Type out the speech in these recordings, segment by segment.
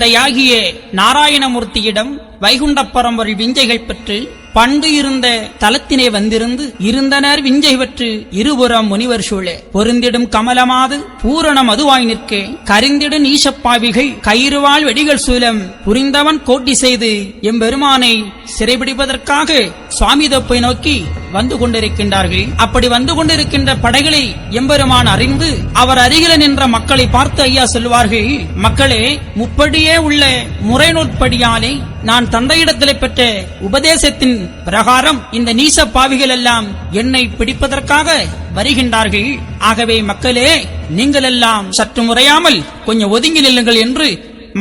தந்தையாகிய நாராயணமூர்த்தியிடம் வைகுண்டப் பரம்பரை விஞ்சைகள் பெற்று பண்டு இருந்த தலத்தினே வந்திருந்து இருந்தனர் விஞ்சை பெற்று இருபுறம் முனிவர் சூழே. பொருந்திடும் கமலமாது பூரண மதுவாய் நிற்கே. கரிந்திடும் ஈசப்பாவிகள் கயிறுவாள் வெடிகள் சூலம் புரிந்தவன் கோட்டி செய்து எம்பெருமானை சிறைபிடிப்பதற்காக சுவாமி தப்பை நோக்கி வந்து கொண்டிருக்கின்றார்கள். அப்படி வந்து கொண்டிருக்கின்ற படைகளை எம்பெருமான் அறிந்து அவர் அருகில நின்ற மக்களை பார்த்து ஐயா சொல்வார்கள் மக்களே முப்படியே உள்ள முறைநூற்படியாலே நான் தந்தையிடத்திலே பெற்ற உபதேசத்தின் பிரகாரம் இந்த நீச பாவிகள் எல்லாம் என்னை பிடிப்பதற்காக வருகின்றார்கள். ஆகவே மக்களே நீங்கள் எல்லாம் சற்று முறையாமல் கொஞ்சம் ஒதுங்கி நில்லுங்கள் என்று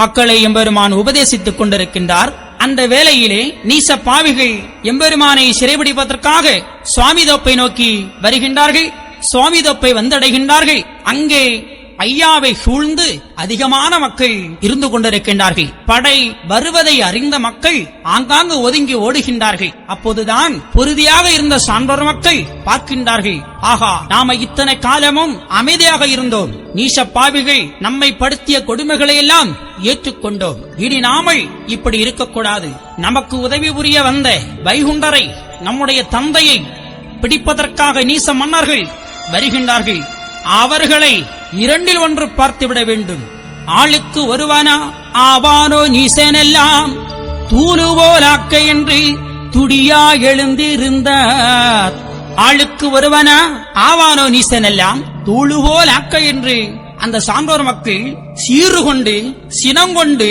மக்களை எம்பெருமான் உபதேசித்துக் கொண்டிருக்கின்றார். அந்த வேளையிலே நீச பாவிகள் எம்பெருமானை சிறைபிடிப்பதற்காக சுவாமி தோப்பை நோக்கி வருகின்றார்கள். சுவாமி தோப்பை வந்தடைகின்றார்கள். அங்கே ஐயாவை சூழ்ந்து அதிகமான மக்கள் இருந்து கொண்டிருக்கின்றார்கள். படை வருவதை அறிந்த மக்கள் ஆங்காங்கு ஒதுங்கி ஓடுகின்றார்கள். அப்போதுதான் பொறுதியாக இருந்த சான்றோர் மக்கள் பார்க்கின்றார்கள். ஆகா நாம இத்தனை காலமும் அமைதியாக இருந்தோம். நீச பாவிகள் நம்மை படுத்திய கொடுமைகளை எல்லாம் ஏற்றுக்கொண்டோம். இனி நாமல் இப்படி இருக்கக்கூடாது. நமக்கு உதவி புரிய வந்த வைகுண்டரை நம்முடைய தந்தையை பிடிப்பதற்காக நீச மன்னர்கள் வருகின்றார்கள். அவர்களை இரண்டில் ஒன்று பார்த்துவிட வேண்டும். ஆளுக்கு ஒருவனா ஆவானோ நீசனெல்லாம் தூணுவோலாக்க என்று துடியா எழுந்திருந்தார். ஆளுக்கு ஒருவனா ஆவானோ நீசனெல்லாம் தூளுவோலாக்க என்று அந்த சான்றோர் மக்கள் சீறு கொண்டு சினங்கொண்டு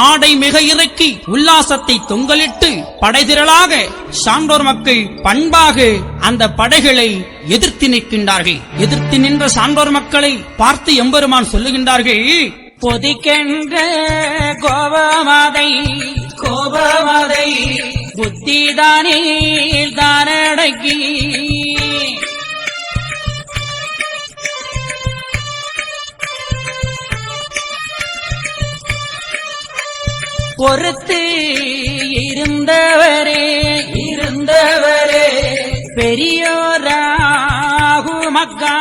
ஆடை மிக இறக்கி உல்லாசத்தை தொங்கலிட்டு படைதிரளாக சான்றோர் மக்கள் பண்பாக அந்த படைகளை எதிர்த்து நிற்கின்றார்கள். எதிர்த்து நின்ற சான்றோர் மக்களை பார்த்து எம்பெருமான் சொல்லுகின்றார்கள் பொதிக்கின்ற கோபமதை கோபமதை புத்திதானே தானடக்கி பொறுத்து இருந்தவரே இருந்தவரே பெரியோராகு மக்கா.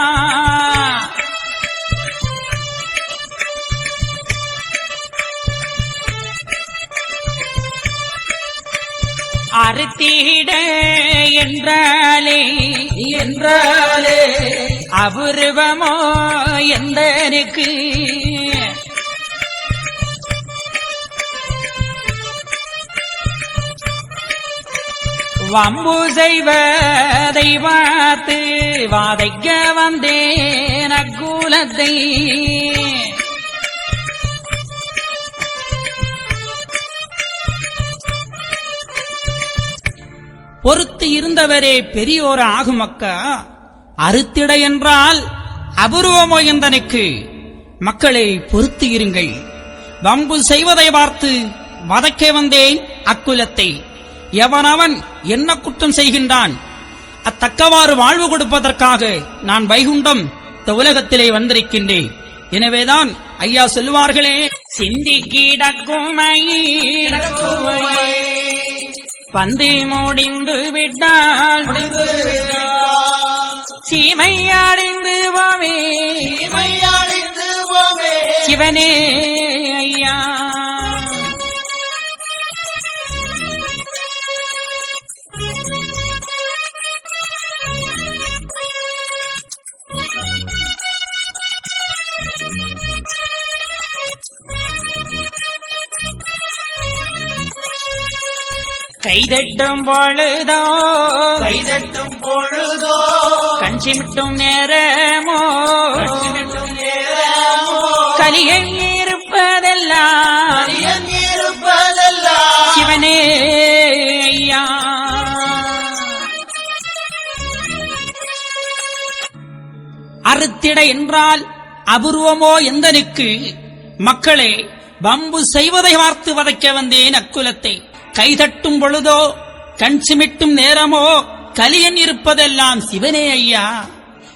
அறுத்திட என்றாலே என்றாலே அபூர்வமோ எந்தனுக்கு வம்பு செய்வதை பார்த்து வாதைக்க வந்தேன் அக்கூலத்தை. பொறுத்து இருந்தவரே பெரியோர ஆகுமக்கா அறுத்திட என்றால் அபூர்வமோ எந்தனுக்கு மக்களை பொறுத்து இருங்கள். வம்பு செய்வதை பார்த்து வதக்க வந்தேன் அக்குலத்தை. எவனவன் என்ன குற்றம் செய்கின்றான்? அத்தக்கவாறு வாழ்வு கொடுப்பதற்காக நான் வைகுண்டம் இந்த உலகத்திலே வந்திருக்கின்றேன். எனவேதான் ஐயா சொல்லுவார்களே சிந்தி கிடக்குமை பந்து முடிந்து விட்டால் சீமை அடைந்து போவே. சிவனே ஐயா. கைதட்டும் பொழுதோ? கைதட்டும் பொழுதோ? கண் சிமிட்டும் நேரமோ? கண்ணிமிட்டும் நேரமோ? கலியை இருப்பதெல்லாம் இருப்பதெல்லாம் சிவனே ஐயா. அறுத்திட என்றால் அபூர்வமோ எந்தனுக்கு? மக்களே வம்பு செய்வதை பார்த்து வதைக்க வந்தேன் அக்குலத்தை. கைதட்டும் பொழுதோ கண் சிமிட்டும் நேரமோ கலியன் இருப்பதெல்லாம் சிவனே ஐயா.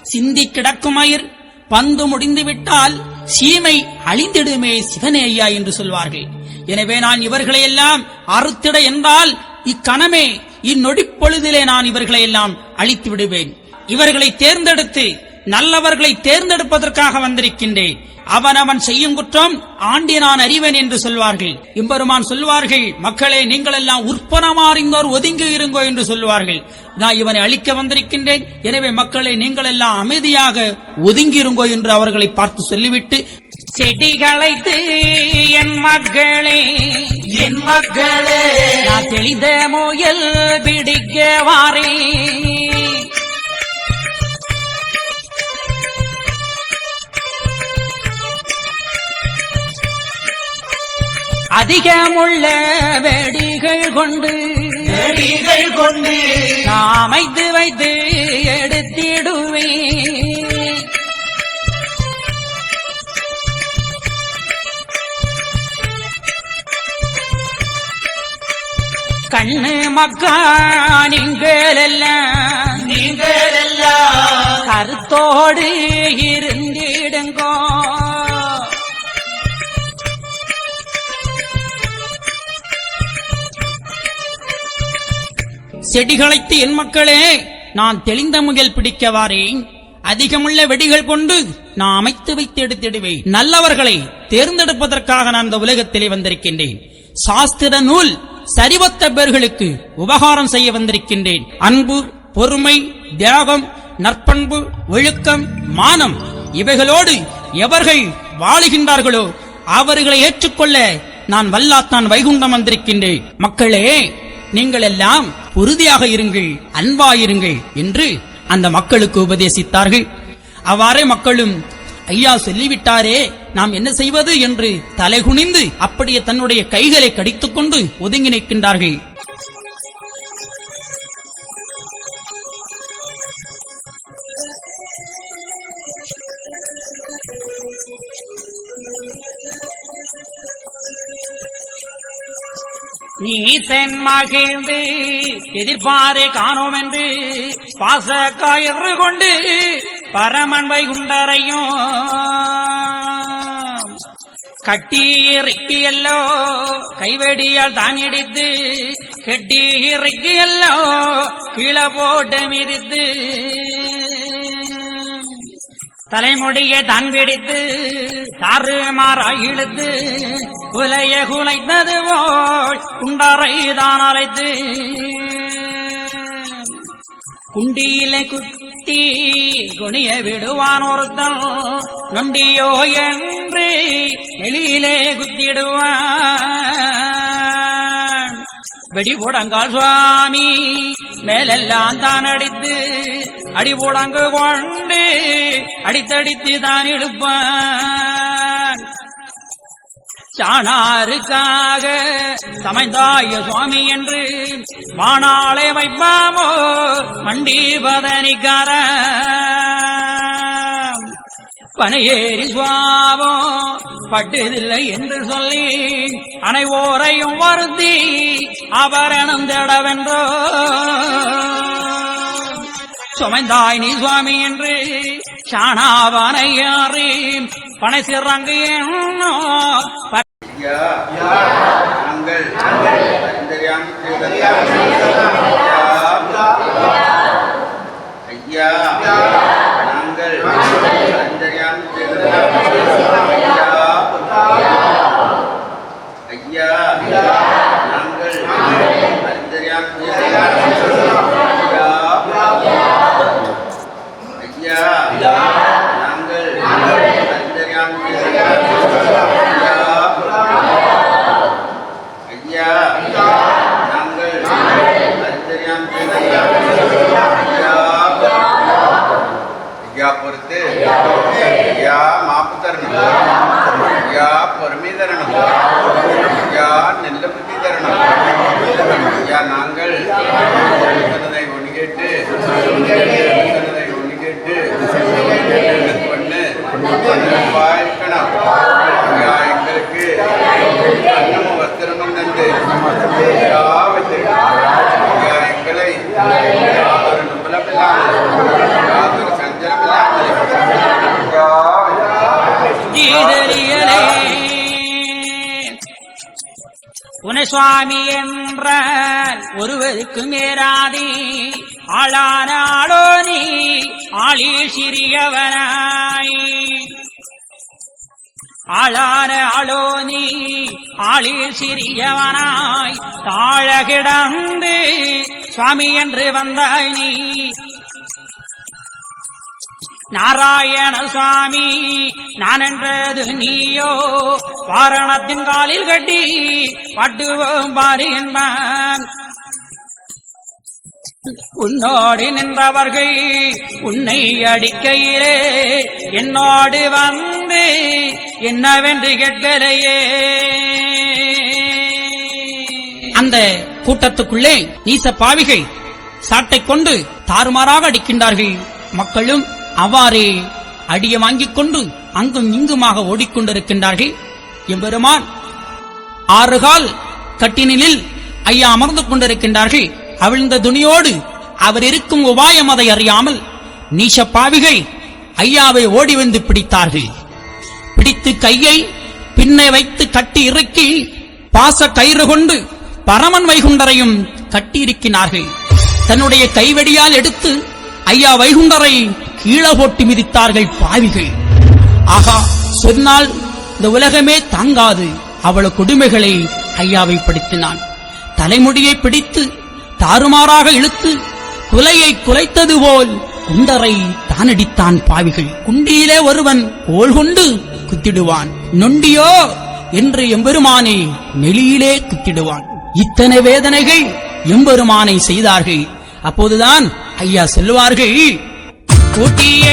சிந்தி கிடக்கும் மயிர் பந்து முடிந்துவிட்டால் சீமை அழிந்திடுமே சிவனே ஐயா என்று சொல்வார்கள். எனவே நான் இவர்களை எல்லாம் அறுத்திட என்றால் இக்கணமே இந்நொடிப்பொழுதிலே நான் இவர்களை எல்லாம் அழித்து விடுவேன். இவர்களை தேர்ந்தெடுத்து நல்லவர்களை தேர்ந்தெடுப்பதற்காக வந்திருக்கின்றேன். அவன் அவன் செய்யும் குற்றம் ஆண்டி நான் அறிவேன் என்று சொல்வார்கள். இம்பெருமான் சொல்வார்கள் மக்களே நீங்கள் எல்லாம் உற்பனமாறிந்தோர் ஒதுங்கி இருங்கோ என்று சொல்வார்கள். நான் இவனை அழிக்க வந்திருக்கின்றேன். எனவே மக்களே நீங்கள் எல்லாம் அமைதியாக ஒதுங்கி இருங்கோ என்று அவர்களை பார்த்து சொல்லிவிட்டு செடிகளைத்து என் மக்களே என் மக்களே நான் தெளிந்த முயல் பிடிக்க வாரே அதிகமுள்ள வெடிகள் கொண்டு செடிகள் கொண்டு நான் அமைத்து வைத்து எடுத்திடுவேன். கண்ணு மக்கா நீங்கள் எல்லாம் நீங்கள் எல்லாம் கருத்தோடு இருந்திடுங்கோ. செடிகளைத்து என் மக்களே நான் தெளிந்த முயல் பிடிக்க வாரேன் அதிகமுள்ள வெடிகள் கொண்டு நான் அமைத்து வைத்து எடுத்திடுவேன். நல்லவர்களை தேர்ந்தெடுப்பதற்காக நான் இந்த உலகத்திலே வந்திருக்கின்றேன். சாஸ்திர நூல் சரிவத்த பேர்களுக்கு உபகாரம் செய்ய வந்திருக்கின்றேன். அன்பு பொறுமை தியாகம் நற்பண்பு ஒழுக்கம் மானம் இவைகளோடு எவர்கள் வாழுகின்றார்களோ அவர்களை ஏற்றுக்கொள்ள நான் வல்லாத்தான் வைகுண்டம் வந்திருக்கின்றேன். மக்களே நீங்கள் எல்லாம் உறுதியாக இருங்கள் அன்பாயிருங்கள் என்று அந்த மக்களுக்கு உபதேசித்தார்கள். அவ்வாறே மக்களும் ஐயா சொல்லிவிட்டாரே நாம் என்ன செய்வது? என்று தலைகுனிந்து அப்படியே தன்னுடைய கைகளை கடித்துக்கொண்டு ஒதுங்கி நிற்கின்றார்கள். நீ தென் மகிழ்ந்து எதிர்பாரே காணோம் என்று பாச காயறு கொண்டு பரமன் வைகுண்டரையும் கட்டி இறக்கியல்லோ கைவெடியால் தான் இடித்து கெட்டி இறக்கியல்லோ கீழே போட்டு மிதித்து தலைமுடியை தான் பிடித்து தாறு தாறுமாறா இழுத்து குலைய குலைத்ததுவோ குண்டாரை தான் அழைத்து குண்டியிலே குத்தி குனிய விடுவான் ஒருத்தன். நொண்டியோ என்று வெளியிலே குத்திடுவான். வெடி போடங்கால் சுவாமி மேலெல்லாம் தான் அடித்து அடி போடங்கு கொண்டு அடித்தடித்து தான் எடுப்பான் சாணாருக்காக சமைந்தாய சுவாமி என்று மானாளே வைப்பாமோ மண்டீபதனிக்கார பனையேறி சுவாபம் பட்டதில்லை என்று சொல்லி அனைவோரையும் வருத்தி அவரணம் தேடவென்றோ சுமைந்தாய் நீ சுவாமி என்று சாணாவனையாறி பனை சிறங்கு என்னோ ஐயா நாங்கள். அந்தரியாமி ஐயா நாங்கள். அந்தரியாமி ஐயா. நாங்கள். அந்தரியாமி ஐயா. நாங்கள் அந்தரியாமி ஐயா நாங்கள் அந்தரியாமி ஐயா பொறுத்து ஐயா மாப்பு தரணும் ஐயா பொறுமை தரணும் ஐயா நெல்ல புத்தி தரணும் ஐயா நாங்கள் சொன்னதை ஒன்று கேட்டு சொன்னதை ஒன்று கேட்டு பொண்ணு இருக்கணும் தெரியலே உன சுவாமி என்ற ஒருவருக்கு மேராதி ஆளான ஆளோ நீ ஆளி சிறியவனாய். ஆளான ஆளோ நீ ஆளில் சிறியவனாய். தாழ கிடந்து சுவாமி என்று வந்தாய் நீ. நாராயண சுவாமி நான் என்றது நீயோ? வாரணத்தின் காலில் கட்டி பட்டுவோம் பாரு என்பான். உன்னோடு நின்றவர்கள் உன்னை அடிக்கையிலே என்னோடு வந்து என்னவென்று கேட்கலையே. அந்த கூட்டத்துக்குள்ளே நீச பாவிகள் சாட்டை கொண்டு தாறுமாறாக அடிக்கின்றார்கள் மக்களும். அவ்வாறே அடிய வாங்கிக் கொண்டு அங்கும் இங்குமாக ஓடிக்கொண்டிருக்கின்றார்கள். எம்பெருமான் ஆறுகால் கட்டினிலில் ஐயா அமர்ந்து கொண்டிருக்கின்றார்கள். அவிழ்ந்த துணியோடு அவர் இருக்கும் உபாயம் அதை அறியாமல் நீச பாவிகள் ஐயாவை ஓடி வந்து பிடித்தார்கள். பிடித்து கையை பின்னை வைத்து கட்டி இறுக்கி பாச கயிறு கொண்டு பரமன் வைகுண்டரையும் கட்டியிருக்கிறார்கள் தன்னுடைய கைவடியால் எடுத்து ஐயா வைகுண்டரை கீழே மிதித்தார்கள் பாவிகள். ஆகா சொன்னால் இந்த உலகமே தாங்காது. அவள கொடுமைகளை ஐயாவை படுத்தினான். தலைமுடியை பிடித்து தாறுமாறாக இழுத்து குலையை குலைத்தது போல் குண்டரை தானடித்தான் பாவிகள். குண்டியிலே ஒருவன் கோல் கொண்டு குத்திடுவான். நொண்டியோ என்று எம்பெருமானை நெளியிலே குத்திடுவான். இத்தனை வேதனைகள் எம்பெருமானை செய்தார்கள். அப்போதுதான் ஐயா செல்வார்கள் கூட்டிய